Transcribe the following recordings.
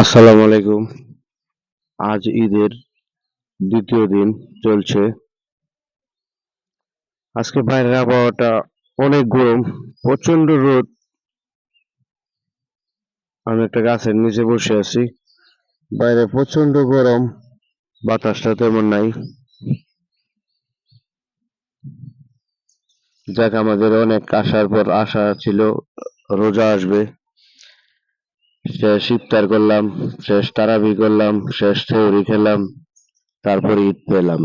আসসালামু আলাইকুম। আজ ঈদের দ্বিতীয় দিন চলছে। আজকে বাইরের আবহাওয়াটা অনেক গরম প্রচণ্ড রোদ। আমি একটা গাছের নিচে বসে আছি। বাইরে প্রচণ্ড গরম, বাতাসটা তেমন নাই। যাক, আমাদের অনেক আশার পর আশা ছিল রোজা আসবে। শেষ ইফতার করলাম, শেষ তারাবি করলাম, শেষ সেহরি খেলাম, তারপর ঈদ পেলাম।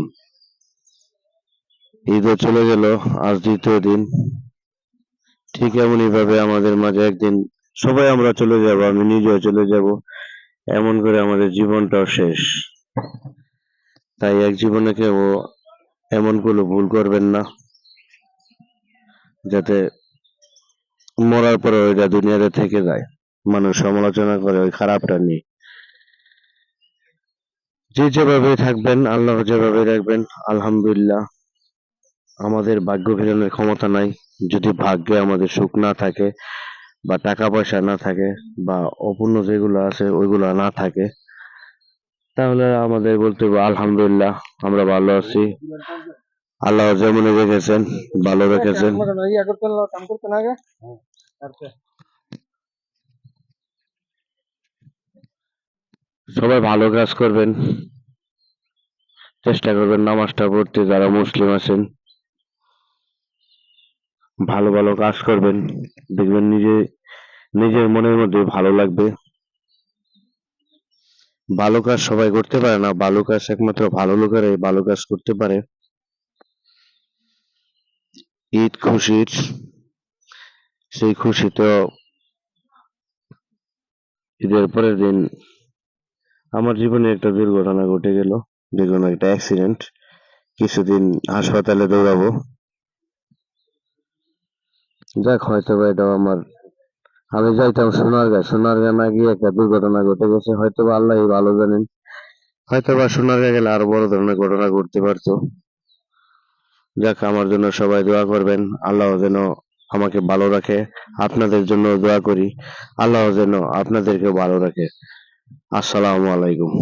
ঈদও চলে গেল, আজ দ্বিতীয় দিন। ঠিক এমনই ভাবে আমাদের মাঝে একদিন সবাই আমরা চলে যাব, আমি নিজেও চলে যাব। এমন করে আমাদের জীবনটাও শেষ। তাই এক জীবনে কেউ এমন কোনো ভুল করবেন না, যাতে মরার পরে ওইটা দুনিয়াতে থেকে যায়। মানুষ সমালোচনা করে ওই খারাপটা নিয়ে। যে যেভাবে থাকবেন আল্লাহ যেভাবে রাখবেন আলহামদুলিল্লাহ। আমাদের ভাগ্য ফেরানোর ক্ষমতা নাই। যদি ভাগ্যে আমাদের সুখ না থাকে বা টাকা পয়সা না থাকে বা অপূর্ণ যেগুলো আছে ওইগুলো না থাকে তাহলে আমাদের বলতে হবে আলহামদুলিল্লাহ আমরা ভালো আছি। আল্লাহ যেমন রেখেছেন ভালো রেখেছেন কাম করতে না আগে আচ্ছা সবাই ভালো কাজ করবেন। চেষ্টা করবেন নামাজটা পড়তে যারা মুসলিম আছেন। ভালো ভালো কাজ করবেন। দেখবেন নিজে, নিজের মনের মধ্যে ভালো লাগবে। ভালো কাজ সবাই করতে পারে না। ভালো কাজ একমাত্র ভালো লোকেরাই ভালো কাজ করতে পারে। ঈদ খুশির, সেই খুশি তো ঈদের পরের দিন আমার জীবনে একটা দুর্ঘটনা ঘটে গেল, যে একটা অ্যাক্সিডেন্ট কিছুদিন হাসপাতালে দৌড়াবো। যাক, হয়তো বা এটাও আমার, আমি যাইতাম সোনারগাঁ। সোনারগাঁ না গিয়ে একটা দুর্ঘটনা ঘটে গেছে। হয়তো বা আল্লাহই ভালো জানেন। হয়তো বা সোনারগাঁ গেলে আরও বড় ধরনের ঘটনা ঘটতে পারতো। যাক, আমার জন্য সবাই দোয়া করবেন। আল্লাহ যেন আমাকে ভালো রাখে। আপনাদের জন্য দোয়া করি। আল্লাহ যেন আপনাদেরকে ভালো রাখে। আসসালামু আলাইকুম।